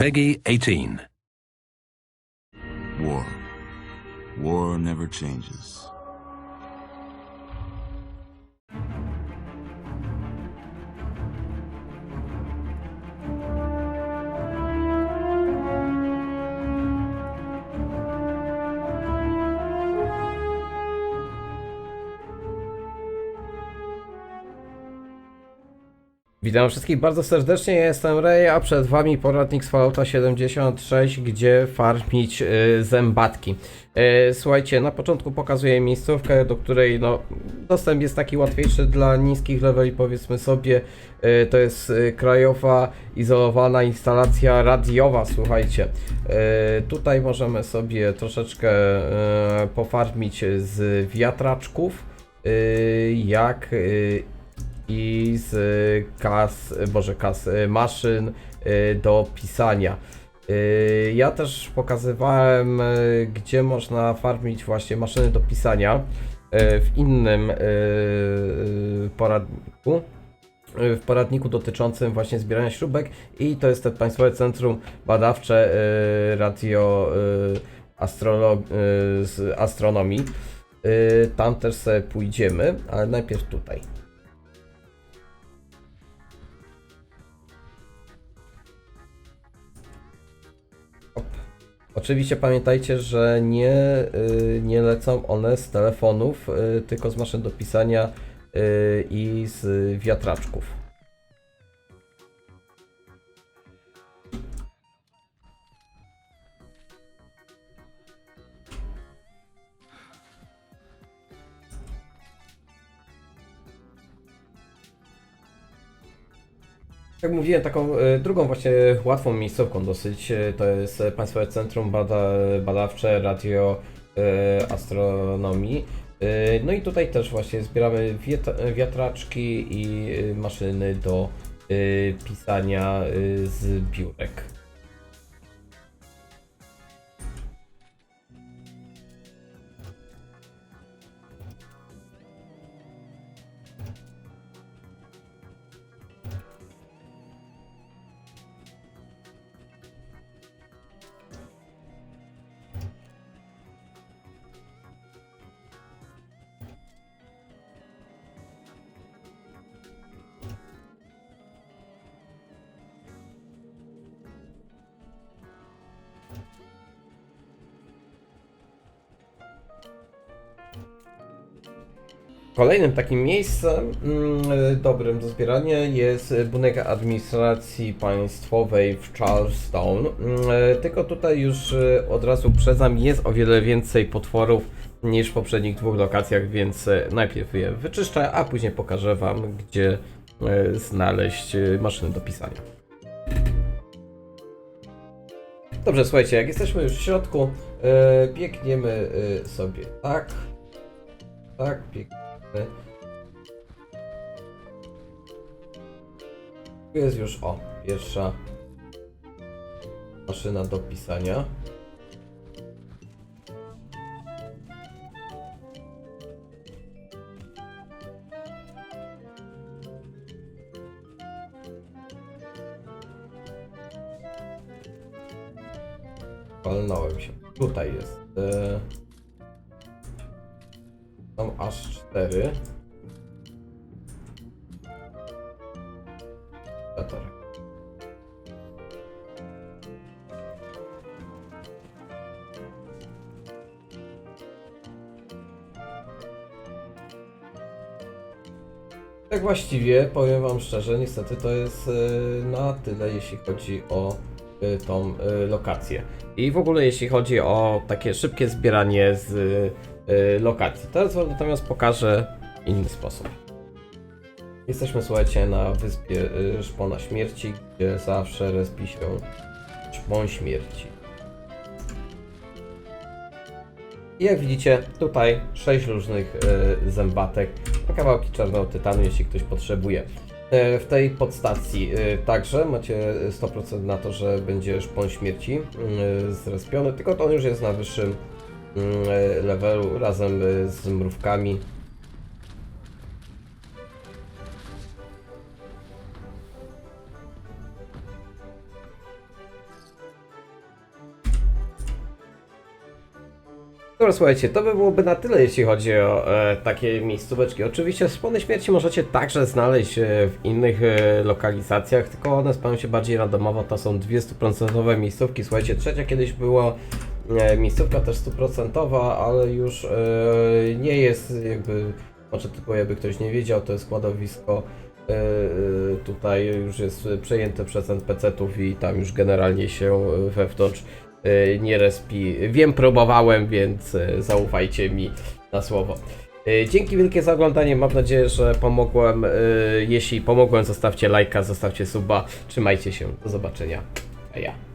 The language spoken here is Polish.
Peggy 18. War. War never changes. Witam wszystkich bardzo serdecznie, jestem Ray, a przed wami poradnik z Fallouta 76, gdzie farmić y, zębatki. Y, słuchajcie, na początku pokazuję miejscówkę, do której no, dostęp jest taki łatwiejszy dla niskich leveli, powiedzmy sobie. Y, to jest y, krajowa, izolowana instalacja radiowa, słuchajcie. Y, tutaj możemy sobie troszeczkę y, pofarmić z wiatraczków, y, jak y, i z kas, boże kas, maszyn y, do pisania. Y, Ja też pokazywałem, y, gdzie można farmić właśnie maszyny do pisania y, w innym y, y, poradniku. y, W poradniku dotyczącym właśnie zbierania śrubek i to jest to Państwowe Centrum Badawcze y, Radio y, y, Astronomii. Y, Tam też sobie pójdziemy, ale najpierw tutaj. Oczywiście pamiętajcie, że nie, y, nie lecą one z telefonów, y, tylko z maszyn do pisania y, i z wiatraczków. Jak mówiłem, taką e, drugą właśnie łatwą miejscowką dosyć, e, to jest e, Państwowe Centrum Bada, Badawcze Radio Astronomii. No i tutaj też właśnie zbieramy wiatraczki i maszyny do pisania z biurek. Kolejnym takim miejscem mm, e, dobrym do zbierania jest budynek administracji państwowej w Charlestown. Mm, e, Tylko tutaj już e, od razu uprzedzam, jest o wiele więcej potworów niż w poprzednich dwóch lokacjach, więc najpierw je wyczyszczę, a później pokażę Wam, gdzie znaleźć maszyny do pisania. Dobrze, słuchajcie, jak jesteśmy już w środku, biegniemy sobie tak, tak, biegniemy. Tu jest już, o, pierwsza maszyna do pisania. Walnąłem się. Tutaj jest. E... Są aż cztery. Zatorek. Tak właściwie, powiem wam szczerze, niestety to jest e, na tyle, jeśli chodzi o e, tą e, lokację. I w ogóle jeśli chodzi o takie szybkie zbieranie z lokacji. Teraz wam natomiast pokażę inny sposób. Jesteśmy, słuchajcie, na wyspie y, Szpona Śmierci, gdzie zawsze respi się Szpon Śmierci. I jak widzicie, tutaj sześć różnych y, zębatek, kawałki czarnego tytanu, jeśli ktoś potrzebuje. W tej podstacji y, także macie 100% na to, że będzie Szpon Śmierci y, zrespiony, tylko to on już jest na wyższym y, Mm, e, levelu razem e, z mrówkami. Dobra, słuchajcie, to by byłoby na tyle, jeśli chodzi o e, takie miejscóweczki. Oczywiście spony śmierci możecie także znaleźć e, w innych e, lokalizacjach, tylko one spają się bardziej randomowo. To są dwie 100% miejscówki. Słuchajcie, trzecia kiedyś było miejscówka też 100%, ale już e, nie jest jakby, może tylko jakby ktoś nie wiedział, to jest składowisko e, e, tutaj już jest przejęte przez NPC-ów i tam już generalnie się wewnątrz nie respi. Wiem, próbowałem, więc zaufajcie mi na słowo. Dzięki wielkie za oglądanie, mam nadzieję, że pomogłem. Jeśli pomogłem, zostawcie lajka, zostawcie suba. Trzymajcie się, do zobaczenia. A ja.